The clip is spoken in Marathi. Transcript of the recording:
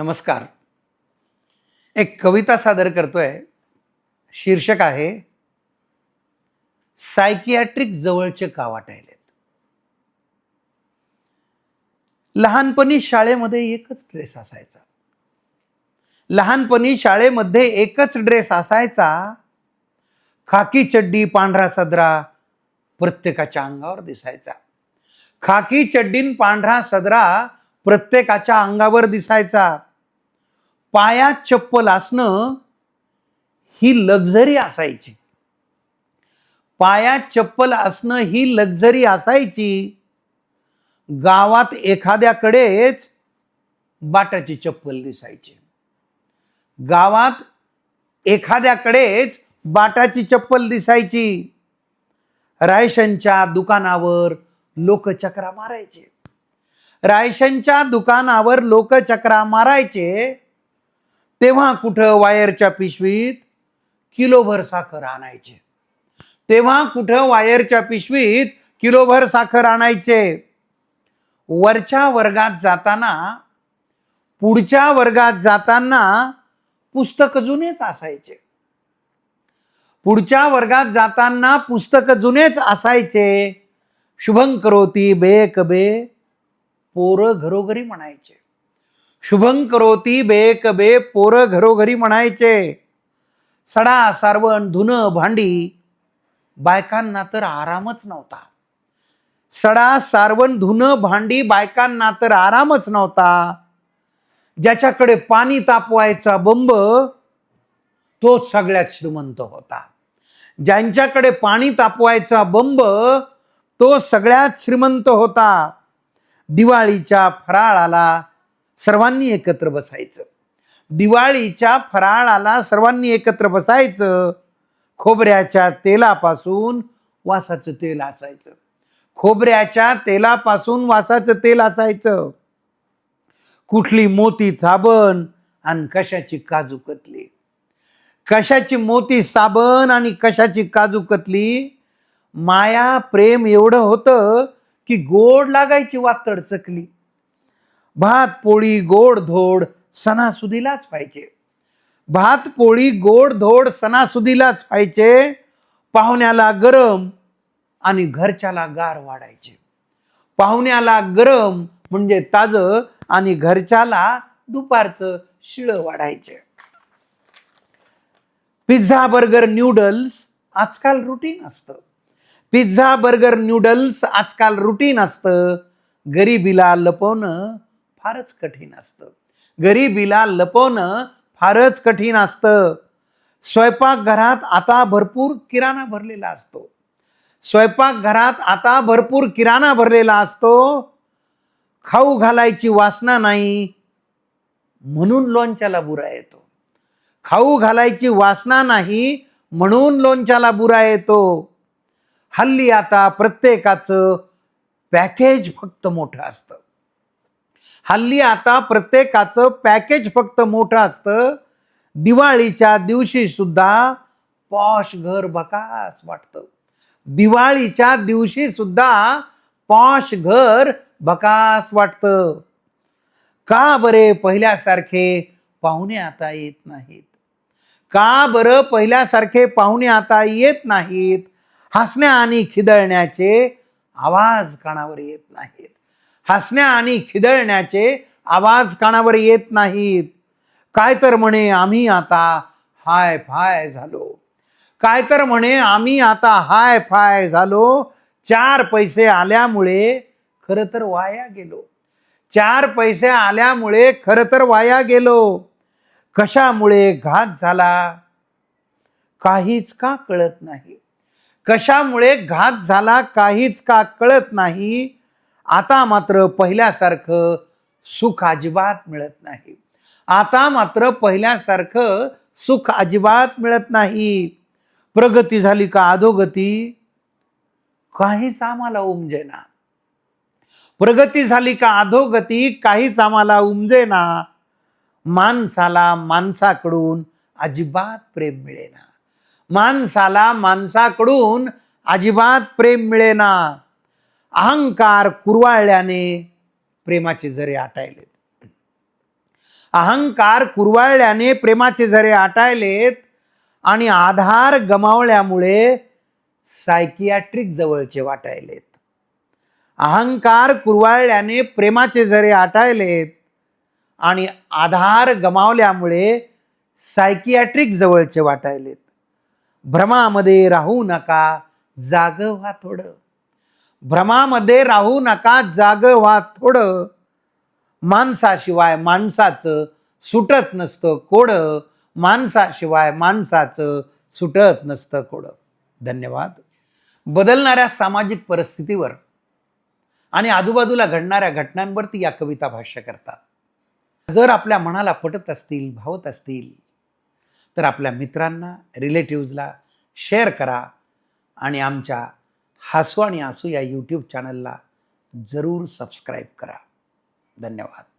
नमस्कार. एक कविता सादर करतोय. शीर्षक आहे सायकियाट्रिक जवळचे का वाटायलेत? लहानपणी शाळेमध्ये एकच ड्रेस असायचा. लहानपणी शाळेमध्ये एकच ड्रेस असायचा. खाकी चड्डी पांढरा सदरा प्रत्येकाच्या अंगावर दिसायचा. खाकी चड्डीन पांढरा सदरा प्रत्येकाच्या अंगावर दिसायचा. पायात चप्पल असणं ही लक्झरी असायची. पायात चप्पल असणं ही लक्झरी असायची. गावात एखाद्याकडेच बाटाची चप्पल दिसायची. गावात एखाद्याकडेच बाटाची चप्पल दिसायची. रायशनच्या दुकानावर लोक चक्रा मारायचे. रायशनच्या दुकानावर लोक चक्रा मारायचे. तेव्हा कुठं वायरच्या पिशवीत किलोभर साखर आणायचे? तेव्हा कुठं वायरच्या पिशवीत किलोभर साखर आणायचे? वरच्या वर्गात जाताना पुढच्या वर्गात जाताना पुस्तक जुनेच असायचे. पुढच्या वर्गात जाताना पुस्तक जुनेच असायचे. शुभं करोती बेक बे पोरं घरोघरी म्हणायचे. शुभं करोती बेक बे पोरं घरोघरी म्हणायचे. सडा सारवण धुनं भांडी. बायकांना तर आरामच नव्हता. सडा सारवण धुनं भांडी बायकांना तर आरामच नव्हता. ज्याच्याकडे पाणी तापवायचा बंब तोच सगळ्यात श्रीमंत होता. ज्यांच्याकडे पाणी तापवायचा बंब तो सगळ्यात श्रीमंत होता. दिवाळीच्या फराळाला सर्वांनी एकत्र बसायचं. दिवाळीच्या फराळाला सर्वांनी एकत्र बसायचं. खोबऱ्याच्या तेलापासून वासाचं तेल असायचं. खोबऱ्याच्या तेलापासून वासाचं तेल असायचं. कुठली मोती साबण आणि कशाची काजू कतली? कशाची मोती साबण आणि कशाची काजू कतली? माया प्रेम एवढं होतं की गोड लागायची वातड चकली. भात पोळी गोड धोड सणासुदीलाच पाहिजे. भात पोळी गोड धोड सणासुदीलाच पाहिजे. पाहुण्याला गरम आणि घरच्याला गार वाढायचे. पाहुण्याला गरम म्हणजे ताजं आणि घरच्याला दुपारचं शिळं वाढायचे. पिझ्झा बर्गर न्यूडल्स आजकाल रुटीन असतं. पिझ्झा बर्गर न्यूडल्स आजकाल रुटीन असतं. गरिबीला लपवणं फारच कठीण असतं. गरिबीला लपवणं फारच कठीण असतं. स्वयंपाकघरात आता भरपूर किराणा भरलेला असतो. स्वयंपाकघरात आता भरपूर किराणा भरलेला असतो. खाऊ घालायची वासना नाही. म्हणून लोणच्याला बुरा येतो. खाऊ घालायची वासना नाही म्हणून लोणच्याला बुरा येतो. हल्ली आता प्रत्येकाचं पॅकेज फक्त मोठं असतं. हल्ली आता प्रत्येकाचं पॅकेज फक्त मोठं असतं. दिवाळीच्या दिवशी सुद्धा पॉश घर बकास वाटतं. दिवाळीच्या दिवशी सुद्धा पॉश घर बकास वाटतं. का बरे पहिल्यासारखे पाहुणे आता येत नाहीत? का बरं पहिल्यासारखे पाहुणे आता येत नाहीत? हसण्या आणि खिदळण्याचे आवाज कानावर येत नाहीत. हसण्या आणि खिदळण्याचे आवाज कानावर येत नाहीत. काय तर म्हणे आम्ही आता हाय फाय झालो. काय तर म्हणे आम्ही आता हाय फाय झालो. चार पैसे आल्यामुळे खरं तर वाया गेलो. चार पैसे आल्यामुळे खरं तर वाया गेलो. कशामुळे घात झाला? काहीच का कळत नाही. कशामुळे घात झाला काहीच का कळत नाही? आता मात्र पहिल्यासारखं सुख अजिबात मिळत नाही. आता मात्र पहिल्यासारखं सुख अजिबात मिळत नाही. प्रगती झाली का अधोगती? काहीच आम्हाला उमजेना. प्रगती झाली का अधोगती? काहीच आम्हाला उमजेना. माणसाला माणसाकडून अजिबात प्रेम मिळेना. माणसाला माणसाकडून अजिबात प्रेम मिळेना. अहंकार कुरवाळल्याने प्रेमाचे झरे आटायलेत. अहंकार कुरवाळल्याने प्रेमाचे झरे आटायलेत आणि आधार गमावल्यामुळे सायकियाट्रिक जवळचे वाटायलेत. अहंकार कुरवाळल्याने प्रेमाचे झरे आटायलेत आणि आधार गमावल्यामुळे सायकियाट्रिक जवळचे वाटायलेत. भ्रमामध्ये राहू नका जाग व्हा थोडं. भ्रमामध्ये राहू नका जाग व्हा थोडं. माणसाशिवाय माणसाचं सुटत नसतं कोडं. माणसाशिवाय माणसाचं सुटत नसतं कोडं. धन्यवाद. बदलणाऱ्या सामाजिक परिस्थितीवर आणि आजूबाजूला घडणाऱ्या घटनांवरती या कविता भाष्य करतात. जर आपल्या मनाला पटत असतील भावत असतील तर आपल्या मित्रांना रिलेटिव्जला शेअर करा आणि आमच्या हसू आणि आसू या यूट्यूब चॅनलला जरूर सबस्क्राईब करा. धन्यवाद.